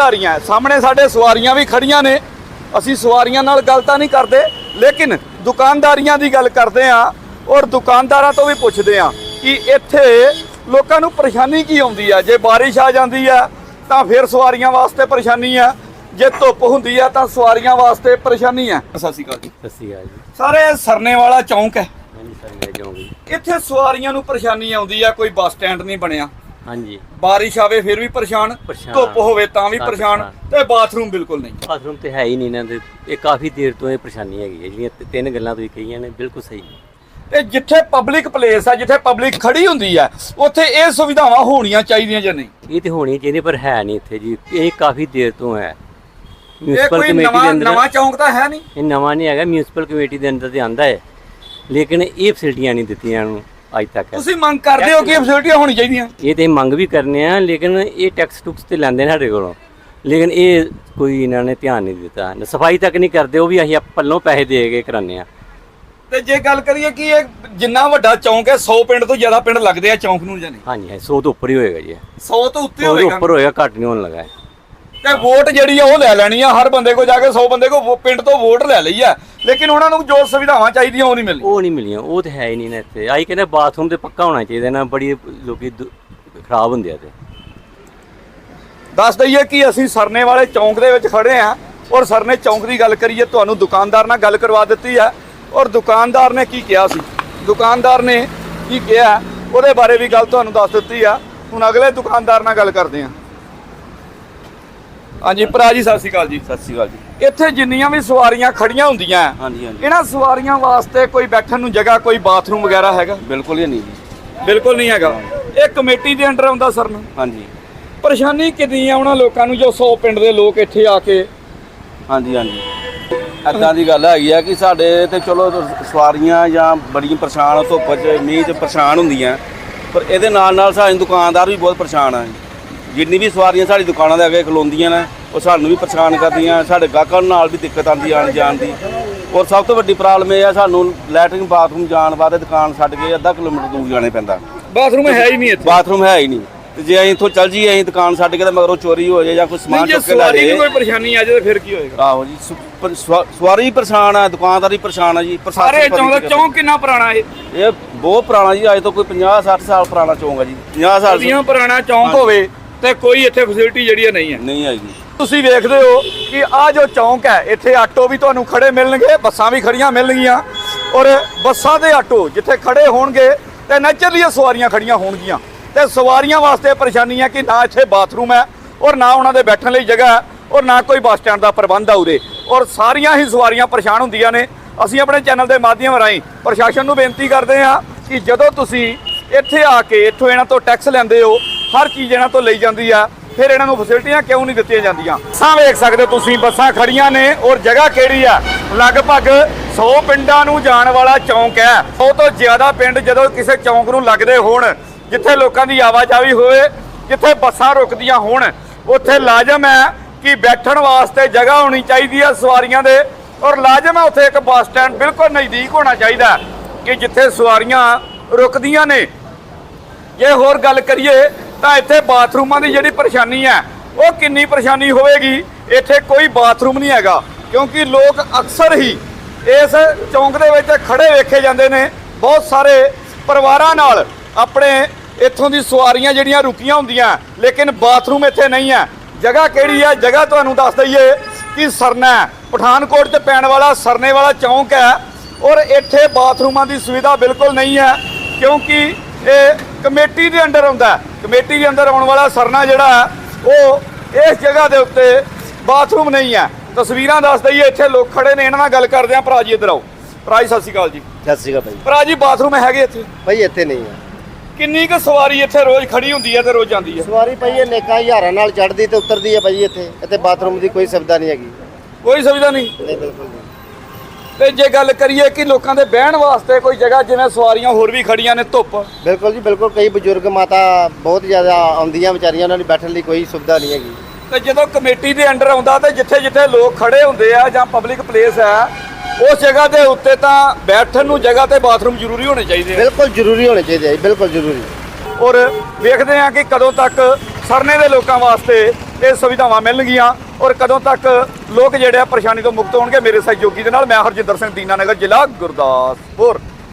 ਹੈ। ਸਾਹਮਣੇ ਸਾਡੇ ਸਵਾਰੀਆਂ ਵੀ ਖੜੀਆਂ ਨੇ। ਅਸੀਂ ਸਵਾਰੀਆਂ ਨਾਲ ਗੱਲ ਤਾਂ ਨਹੀਂ ਕਰਦੇ ਲੇਕਿਨ ਦੁਕਾਨਦਾਰੀਆਂ ਦੀ ਗੱਲ ਕਰਦੇ ਆ ਔਰ ਦੁਕਾਨਦਾਰਾਂ ਤੋਂ ਵੀ ਪੁੱਛਦੇ ਆ ਕਿ ਇੱਥੇ ਲੋਕਾਂ ਨੂੰ ਪਰੇਸ਼ਾਨੀ ਕੀ ਆਉਂਦੀ ਆ ਜੇ ਬਾਰਿਸ਼ ਆ ਜਾਂਦੀ ਆ ਤਾਂ ਫਿਰ ਸਵਾਰੀਆਂ ਵਾਸਤੇ ਪਰੇਸ਼ਾਨੀ ਆ ਜੇ ਧੁੱਪ ਹੁੰਦੀ ਆ ਤਾਂ ਸਵਾਰੀਆਂ ਵਾਸਤੇ ਪਰੇਸ਼ਾਨੀ ਆ ਸਤਿ ਸ਼੍ਰੀ ਅਕਾਲ ਜੀ। ਸਤਿ ਸ਼੍ਰੀ ਅਕਾਲ ਜੀ। ਸਾਰੇ ਸਰਨੇ ਵਾਲਾ ਚੌਂਕ ਹੈ। ਹਾਂਜੀ ਇੱਥੇ ਸਵਾਰੀਆਂ ਨੂੰ ਪਰੇਸ਼ਾਨੀ ਆਉਂਦੀ ਆ ਕੋਈ ਬੱਸ ਸਟੈਂਡ ਨਹੀਂ ਬਣਿਆ। ਹਾਂਜੀ। ਬਾਰਿਸ਼ ਆਵੇ ਫਿਰ ਵੀ ਪਰੇਸ਼ਾਨ ਪਰੇਸ਼ਾਨ। ਧੁੱਪ ਹੋਵੇ ਤਾਂ ਵੀ ਤਾਂ ਪਰੇਸ਼ਾਨ। ਤੇ ਬਾਥਰੂਮ ਬਿਲਕੁਲ ਨਹੀਂ। ਬਾਥਰੂਮ ਤੇ ਹੈ ਹੀ ਨਹੀਂ ਨਾ ਤੇ ਇਹ ਕਾਫੀ ਦੇਰ ਤੋਂ ਇਹ ਪਰੇਸ਼ਾਨੀ ਹੈਗੀ ਹੈ ਜਿਹੜੀਆਂ ਤ- ਤਿੰਨ ਗੱਲਾਂ ਤੁਸੀਂ ਕਹੀਆਂ ਨੇ ਬਿਲਕੁਲ ਸਹੀ ਨੇ। ਤੇ ਜਿੱਥੇ ਪਬਲਿਕ ਪਲੇਸ ਆ ਜਿੱਥੇ ਪਬਲਿਕ ਖੜੀ ਹੁੰਦੀ ਆ ਉੱਥੇ ਇਹ ਸੁਵਿਧਾਵਾਂ ਹੋਣੀਆਂ ਚਾਹੀਦੀਆਂ ਜਾਂ ਨਹੀਂ? ਇਹ ਤੇ ਹੋਣੀ ਚਾਹੀਦੀ ਪਰ ਹੈ ਨਹੀਂ ਇੱਥੇ ਜੀ ਇਹ ਕਾਫੀ ਦੇਰ ਤੋਂ ਹੈ। ਇਹ ਮਿਊਨਿਸਪਲ ਕੋਈ ਕਮੇਟੀ ਦੇ ਨਵਾਂ ਅੰਦਰ ਨਵਾਂ ਚੌਂਕ ਤਾਂ ਹੈ ਨਹੀਂ। ਇਹ ਨਵਾਂ ਨਹੀਂ ਹੈਗਾ ਮਿਊਨਿਸਪਲ ਕਮੇਟੀ ਦੇ ਅੰਦਰ ਤੇ ਆਂਦਾ ਹੈ ਲੇਕਿਨ ਇਹ ਫੈਸਿਲਿਟੀਆਂ ਨਹੀਂ ਦਿੱਤੀਆਂ ਨੂੰ ਅੱਜ ਤੱਕ ਤੁਸੀਂ ਮੰਗ ਕਰਦੇ ਹੋ ਕਿ ਫੈਸਿਲਿਟੀਆਂ ਹੋਣੀ ਚਾਹੀਦੀਆਂ। ਇਹ ਤੇ ਮੰਗ ਵੀ ਕਰਨੇ ਆ ਲੇਕਿਨ ਇਹ ਟੈਕਸ ਟੁਕਸ ਤੇ ਲੈਂਦੇ ਨੇ ਸਾਡੇ ਕੋਲੋਂ। ਲੇਕਿਨ ਇਹ ਕੋਈ ਇਹਨਾਂ ਨੇ ਧਿਆਨ ਨਹੀਂ ਦਿੱਤਾ। ਸਫ਼ਾਈ ਤੱਕ ਨਹੀਂ ਕਰਦੇ ਉਹ ਵੀ ਅਸੀਂ ਪੱਲੋਂ ਪੈਸੇ ਦੇ ਕੇ ਕਰਾਉਂਦੇ ਆ। ਤੇ ਜੇ ਗੱਲ ਕਰੀਏ ਕਿ ਇਹ ਜਿੰਨਾ ਵੱਡਾ ਚੌਂਕ ਹੈ 100 ਪਿੰਡ ਤੋਂ ਜ਼ਿਆਦਾ ਪਿੰਡ ਲੱਗਦੇ ਆ ਚੌਂਕ ਨੂੰ ਜਾਂ ਨਹੀਂ? ਹਾਂਜੀ ਹੈ 100 ਤੋਂ ਉੱਪਰ ਹੀ ਹੋਏਗਾ ਜੀ 100 ਤੋਂ ਉੱਤੇ ਹੋਵੇਗਾ ਉੱਪਰ ਹੋਏਗਾ ਘੱਟ ਨਹੀਂ ਹੋਣ ਲੱਗਾ ਹੈ। ਤੇ ਵੋਟ ਜਿਹੜੀ ਆ ਉਹ ਲੈ ਲੈਣੀ ਆ। ਹਰ ਬੰਦੇ ਕੋ ਜਾ ਕੇ 100 ਬੰਦੇ ਕੋ ਪਿੰਡ ਤੋਂ ਵੋਟ ਲੈ ਲਈ ਆ। ਲੇਕਿਨ ਉਹਨਾਂ ਨੂੰ ਜੋ ਸੁਵਿਧਾਵਾਂ ਚਾਹੀਦੀਆਂ ਉਹ ਨਹੀਂ ਮਿਲਣੀ ਉਹ ਨਹੀਂ ਮਿਲੀਆਂ। ਉਹ ਤੇ ਹੈ ਹੀ ਨਹੀਂ ਨਾ ਇੱਥੇ। ਆਈ ਕਹਿੰਦੇ ਬਾਥਰੂਮ ਤੇ ਪੱਕਾ ਹੋਣਾ ਚਾਹੀਦਾ ਨਾ ਬੜੀ ਲੋਕੀ ਦੁ- ਖਰਾਬ ਹੁੰਦੇ ਆ ਤੇ। ਦੱਸ ਦਈਏ ਕਿ ਅਸੀਂ ਸਰਨੇ ਵਾਲੇ ਚੌਂਕ ਦੇ ਵਿੱਚ ਖੜੇ ਆ ਔਰ ਸਰਨੇ ਚੌਂਕ ਦੀ ਗੱਲ ਕਰੀਏ ਤੁਹਾਨੂੰ ਦੁਕਾਨਦਾਰ ਨਾਲ ਗੱਲ ਕਰਵਾ ਦਿੱਤੀ ਹੈ ਔਰ ਦੁਕਾਨਦਾਰ ਨੇ ਕੀ ਕਿਹਾ ਸੀ? ਦੁਕਾਨਦਾਰ ਨੇ ਕੀ ਕਿਹਾ? ਉਹਦੇ ਬਾਰੇ ਵੀ ਗੱਲ ਤੁਹਾਨੂੰ ਦੱਸ ਦਿੱਤੀ ਆ। ਹੁਣ ਅਗਲੇ ਦੁਕਾਨਦਾਰ ਨਾਲ ਗੱਲ ਕਰਦੇ ਆ। ਹਾਂਜੀ ਭਰਾ ਜੀ ਸਤਿ ਸ਼੍ਰੀ ਅਕਾਲ ਜੀ। ਸਤਿ ਸ਼੍ਰੀ ਅਕਾਲ ਜੀ। ਇੱਥੇ ਜਿੰਨੀਆਂ ਵੀ ਸਵਾਰੀਆਂ ਖੜੀਆਂ ਹੁੰਦੀਆਂ ਹਾਂਜੀ ਹਾਂਜੀ। ਇਹਨਾਂ ਸਵਾਰੀਆਂ ਵਾਸਤੇ ਕੋਈ ਬੈਠਣ ਨੂੰ ਜਗ੍ਹਾ ਕੋਈ ਬਾਥਰੂਮ ਵਗੈਰਾ ਹੈਗਾ? ਬਿਲਕੁਲ ਹੀ ਨਹੀਂ ਜੀ। ਬਿਲਕੁਲ ਨਹੀਂ ਹੈਗਾ। ਇਹ ਕਮੇਟੀ ਦੇ ਅੰਡਰ ਆਉਂਦਾ ਸਰ ਨੂੰ? ਹਾਂਜੀ। ਪਰੇਸ਼ਾਨੀ ਕਿੰਨੀ ਆ ਉਹਨਾਂ ਲੋਕਾਂ ਨੂੰ ਜੋ 100 ਪਿੰਡ ਦੇ ਲੋਕ ਇੱਥੇ ਆ ਕੇ? ਹਾਂਜੀ ਹਾਂਜੀ। ਐਦਾਂ ਦੀ ਗੱਲ ਹੈਗੀ ਆ ਕਿ ਸਾਡੇ ਤੇ ਚਲੋ ਸਵਾਰੀਆਂ ਜਾਂ ਬੜੀਆਂ ਪਰੇਸ਼ਾਨ ਧੁੱਪ 'ਚ ਮੀਂਹ 'ਚ ਪਰੇਸ਼ਾਨ ਹੁੰਦੀਆਂ। ਪਰ ਇਹਦੇ ਨਾਲ ਨਾਲ ਸਾਡੇ ਦੁਕਾਨਦਾਰ ਵੀ ਬਹੁਤ ਪਰੇਸ਼ਾਨ ਆ ਜਿੰਨੀ ਵੀ ਸਵਾਰੀਆਂ ਸਾਡੀ ਦੁਕਾਨਾਂ ਦੇ ਅੱਗੇ ਖਲੋਂਦੀਆਂ ਨੇ ਉਹ ਸਾਨੂੰ ਵੀ ਪਰੇਸ਼ਾਨ ਕਰਦੀਆਂ ਸਾਡੇ ਗਾਹਕਾਂ ਨਾਲ ਵੀ ਦਿੱਕਤ ਆਉਂਦੀ ਆਣ ਜਾਣ ਦੀ। ਔਰ ਸਭ ਤੋਂ ਵੱਡੀ ਪ੍ਰੋਬਲਮ ਇਹ ਆ ਸਾਨੂੰ ਲੈਟਰਿੰਗ ਬਾਥਰੂਮ ਜਾਣ ਵਾਸਤੇ ਦੁਕਾਨ ਛੱਡ ਕੇ ਅੱਧਾ ਕਿਲੋਮੀਟਰ ਦੂਰ ਜਾਣੇ ਪੈਂਦਾ। ਬਾਥਰੂਮ ਹੈ ਹੀ ਨਹੀਂ ਇੱਥੇ। ਬਾਥਰੂਮ ਹੈ ਹੀ ਨਹੀਂ। ਤੇ ਜੇ ਅਸੀਂ ਇੱਥੋਂ ਚੱਲ ਜਾਈਏ ਅਸੀਂ ਦੁਕਾਨ ਛੱਡ ਕੇ ਤੇ ਮਗਰੋਂ ਚੋਰੀ ਹੋ ਜਾਏ ਜਾਂ ਕੋਈ ਸਮਾਨ ਚੁੱਕ ਕੇ ਲੈ ਜਾਏ ਕੋਈ ਪਰੇਸ਼ਾਨੀ ਆ ਜਾਏ ਤਾਂ ਫਿਰ ਕੀ ਹੋਏਗਾ? ਆਹੋ ਜੀ ਸਵਾਰੀ ਵੀ ਪਰੇਸ਼ਾਨ ਆ ਦੁਕਾਨਦਾਰ ਵੀ ਪਰੇਸ਼ਾਨ ਆ ਜੀ ਪ੍ਰਸ਼ਾਸਨ ਸਾਰੇ ਚੌਂਕ ਚੌਂਕ ਕਿੰਨਾ ਪੁਰਾਣਾ ਇਹ? ਇਹ ਬਹੁਤ ਪੁਰਾਣਾ ਜੀ ਅੱਜ ਤੋਂ ਕੋਈ 50 60 ਸਾਲ ਪੁਰਾਣਾ ਚੌਂਕ ਆ ਜੀ 50 ਸਾਲ। ਪੁਰਾਣਾ ਚੌਂਕ ਹੋਵੇ ਤੇ ਕੋਈ ਇੱਥੇ ਫੈਸਿਲਿਟੀ ਜਿਹੜੀ ਆ ਨਹੀਂ ਹੈ। ਨਹੀਂ ਆਈ ਤੁਸੀਂ ਵੇਖਦੇ ਹੋ ਕਿ ਆ ਜੋ ਚੌਂਕ ਹੈ ਇੱਥੇ ਆਟੋ ਵੀ ਤੁਹਾਨੂੰ ਖੜੇ ਮਿਲਣਗੇ ਬੱਸਾਂ ਵੀ ਖੜੀਆਂ ਮਿਲਣਗੀਆਂ ਔਰ ਬੱਸਾਂ ਦੇ ਆਟੋ ਜਿੱਥੇ ਖੜੇ ਹੋਣਗੇ ਤੇ ਨੈਚੁਰਲੀ ਸਵਾਰੀਆਂ ਖੜੀਆਂ ਹੋਣਗੀਆਂ। ਤੇ ਸਵਾਰੀਆਂ ਵਾਸਤੇ ਪਰੇਸ਼ਾਨੀ ਹੈ ਕਿ ਨਾ ਇੱਥੇ ਬਾਥਰੂਮ ਹੈ ਔਰ ਨਾ ਉਹਨਾਂ ਦੇ ਬੈਠਣ ਲਈ ਜਗ੍ਹਾ ਹੈ ਔਰ ਨਾ ਕੋਈ ਬੱਸ ਸਟੈਂਡ ਦਾ ਪ੍ਰਬੰਧ ਆ ਉਰੇ। ਔਰ ਸਾਰੀਆਂ ਹੀ ਸਵਾਰੀਆਂ ਪਰੇਸ਼ਾਨ ਹੁੰਦੀਆਂ ਨੇ। ਅਸੀਂ ਆਪਣੇ ਚੈਨਲ ਦੇ ਮਾਧਿਅਮ ਰਾਹੀਂ ਪ੍ਰਸ਼ਾਸਨ ਨੂੰ ਬੇਨਤੀ ਕਰਦੇ ਹਾਂ ਕਿ ਜਦੋਂ ਤੁਸੀਂ ਇੱਥੇ ਆ ਕੇ ਇੱਥੋਂ ਇਹਨਾਂ ਤੋਂ ਟੈਕਸ ਲੈਂਦੇ ਹੋ ਹਰ ਚੀਜ਼ ਇਹਨਾਂ ਤੋਂ ਲਈ ਜਾਂਦੀ ਆ, ਫਿਰ ਇਹਨਾਂ ਨੂੰ ਫੈਸਿਲਿਟੀਆਂ ਕਿਉਂ ਨਹੀਂ ਦਿੱਤੀਆਂ ਜਾਂਦੀਆਂ? ਬੱਸਾਂ ਵੇਖ ਸਕਦੇ ਹੋ ਤੁਸੀਂ, ਬੱਸਾਂ ਖੜੀਆਂ ਨੇ ਔਰ ਜਗ੍ਹਾ ਕਿਹੜੀ ਆ? ਲਗਭਗ 100 ਪਿੰਡਾਂ ਨੂੰ ਜਾਣ ਵਾਲਾ ਚੌਂਕ ਹੈ। ਉਹ ਤੋਂ ਜ਼ਿਆਦਾ ਪਿੰਡ ਜਦੋਂ ਕਿਸੇ ਚੌਂਕ ਨੂੰ ਲੱਗਦੇ ਹੋਣ, ਜਿੱਥੇ ਲੋਕਾਂ ਦੀ ਆਵਾਜਾਈ ਹੋਵੇ, ਜਿੱਥੇ ਬੱਸਾਂ ਰੁਕਦੀਆਂ ਹੋਣ, ਉੱਥੇ ਲਾਜ਼ਮ ਹੈ ਕਿ ਬੈਠਣ ਵਾਸਤੇ ਜਗ੍ਹਾ ਹੋਣੀ ਚਾਹੀਦੀ ਹੈ ਸਵਾਰੀਆਂ ਦੇ। ਔਰ ਲਾਜ਼ਮ ਹੈ ਉੱਥੇ ਇੱਕ ਬੱਸ ਸਟੈਂਡ ਬਿਲਕੁਲ ਨਜ਼ਦੀਕ ਹੋਣਾ ਚਾਹੀਦਾ ਕਿ ਜਿੱਥੇ ਸਵਾਰੀਆਂ ਰੁਕਦੀਆਂ ਨੇ। ਜੇ ਹੋਰ ਗੱਲ ਕਰੀਏ ਤਾਂ ਇੱਥੇ ਬਾਥਰੂਮਾਂ ਦੀ ਜਿਹੜੀ ਪਰੇਸ਼ਾਨੀ ਹੈ, ਉਹ ਕਿੰਨੀ ਪਰੇਸ਼ਾਨੀ ਹੋਵੇਗੀ? ਇੱਥੇ ਕੋਈ ਬਾਥਰੂਮ ਨਹੀਂ ਹੈਗਾ, ਕਿਉਂਕਿ ਲੋਕ ਅਕਸਰ ਹੀ ਇਸ ਚੌਂਕ ਦੇ ਵਿੱਚ ਖੜੇ ਵੇਖੇ ਜਾਂਦੇ ਨੇ। ਬਹੁਤ ਸਾਰੇ ਪਰਿਵਾਰਾਂ ਨਾਲ ਆਪਣੇ ਇੱਥੋਂ ਦੀ ਸਵਾਰੀਆਂ ਜਿਹੜੀਆਂ ਰੁਕੀਆਂ ਹੁੰਦੀਆਂ, ਲੇਕਿਨ ਬਾਥਰੂਮ ਇੱਥੇ ਨਹੀਂ ਹੈ। ਜਗ੍ਹਾ ਕਿਹੜੀ ਹੈ? ਜਗ੍ਹਾ ਤੁਹਾਨੂੰ ਦੱਸ ਦਈਏ ਕਿ ਸਰਨਾ ਪਠਾਨਕੋਟ 'ਚ ਪੈਣ ਵਾਲਾ ਸਰਨੇ ਵਾਲਾ ਚੌਂਕ ਹੈ ਔਰ ਇੱਥੇ ਬਾਥਰੂਮਾਂ ਦੀ ਸੁਵਿਧਾ ਬਿਲਕੁਲ ਨਹੀਂ ਹੈ, ਕਿਉਂਕਿ ਇਹ ਕਮੇਟੀ ਦੇ ਅੰਡਰ ਆਉਂਦਾ। ਕਮੇਟੀ ਦੇ ਅੰਦਰ ਆਉਣ ਵਾਲਾ ਸਰਨਾ ਜਿਹੜਾ ਉਹ ਇਸ ਜਗ੍ਹਾ ਦੇ ਉੱਤੇ ਬਾਥਰੂਮ ਨਹੀਂ ਹੈ। ਤਸਵੀਰਾਂ ਦੱਸ ਦਈਏ ਇੱਥੇ ਲੋਕ ਖੜੇ ਨੇ ਇਹਨਾਂ ਨਾਲ ਗੱਲ ਕਰਦੇ ਆ ਭਰਾ ਜੀ ਇੱਧਰ ਆਓ। ਭਰਾ ਜੀ ਸਤਿ ਸ਼੍ਰੀ ਅਕਾਲ ਜੀ। ਸਤਿ ਸ਼੍ਰੀ ਅਕਾਲ ਭਾਈ। ਭਰਾ ਜੀ ਬਾਥਰੂਮ ਹੈਗੇ ਇੱਥੇ? ਭਾਈ ਇੱਥੇ ਨਹੀਂ ਹੈ। ਕਿੰਨੀ ਕੁ ਸਵਾਰੀ ਇੱਥੇ ਰੋਜ਼ ਖੜੀ ਹੁੰਦੀ ਹੈ ਤੇ ਰੋਜ਼ ਜਾਂਦੀ ਹੈ? ਸਵਾਰੀ ਭਾਈ ਇਹ ਨੇਕਾਂ ਹਜ਼ਾਰਾਂ ਨਾਲ ਚੜਦੀ ਤੇ ਉਤਰਦੀ ਹੈ ਭਾਈ ਇੱਥੇ। ਇੱਥੇ ਬਾਥਰੂਮ ਦੀ ਕੋਈ ਸੁਵਿਧਾ ਨਹੀਂ ਹੈਗੀ। ਕੋਈ ਸੁਵਿਧਾ ਨਹੀਂ? ਨਹੀਂ ਬਿਲਕੁਲ ਨਹੀਂ। ਤੇ ਜੇ ਗੱਲ ਕਰੀਏ ਕਿ ਲੋਕਾਂ ਦੇ ਬਹਿਣ ਵਾਸਤੇ ਕੋਈ ਜਗ੍ਹਾ ਜਿਵੇਂ ਸਵਾਰੀਆਂ ਹੋਰ ਵੀ ਖੜੀਆਂ ਨੇ ਧੁੱਪ। ਬਿਲਕੁਲ ਜੀ ਬਿਲਕੁਲ। ਕਈ ਬਜ਼ੁਰਗ ਮਾਤਾ ਬਹੁਤ ਜ਼ਿਆਦਾ ਆਉਂਦੀਆਂ ਵਿਚਾਰੀਆਂ ਉਹਨਾਂ ਦੀ ਬੈਠਣ ਲਈ ਕੋਈ ਸੁਵਿਧਾ ਨਹੀਂ ਹੈਗੀ। ਤੇ ਜਦੋਂ ਕਮੇਟੀ ਦੇ ਅੰਡਰ ਆਉਂਦਾ ਤੇ ਜਿੱਥੇ ਜਿੱਥੇ ਲੋਕ ਖੜੇ ਹੁੰਦੇ ਆ ਜਾਂ ਪਬਲਿਕ ਪਲੇਸ ਹੈ ਉਸ ਜਗ੍ਹਾ ਦੇ ਉੱਤੇ ਤਾਂ ਬੈਠਣ ਨੂੰ ਜਗ੍ਹਾ ਤੇ ਬਾਥਰੂਮ ਜ਼ਰੂਰੀ ਹੋਣੇ ਚਾਹੀਦੇ ਆ। ਬਿਲਕੁਲ ਜ਼ਰੂਰੀ ਹੋਣੇ ਚਾਹੀਦੇ ਆ ਜੀ ਬਿਲਕੁਲ ਜ਼ਰੂਰੀ। ਔਰ ਵੇਖਦੇ ਆ ਕਿ ਕਦੋਂ ਤੱਕ ਸਰਨੇ ਦੇ ਲੋਕਾਂ ਵਾਸਤੇ ਇਹ ਸੁਵਿਧਾਵਾਂ ਮਿਲਣਗੀਆਂ। ਔਰ ਕਦੋਂ ਤੱਕ ਲੋਕ ਜਿਹੜੇ ਆ ਪਰੇਸ਼ਾਨੀ ਤੋਂ ਮੁਕਤ ਹੋਣਗੇ ਮੇਰੇ ਸਹਿਯੋਗੀ ਦੇ ਨਾਲ, ਮੈਂ ਹਰਜਿੰਦਰ ਸਿੰਘ ਦੀਨਾਨਗਰ ਜ਼ਿਲ੍ਹਾ ਗੁਰਦਾਸਪੁਰ।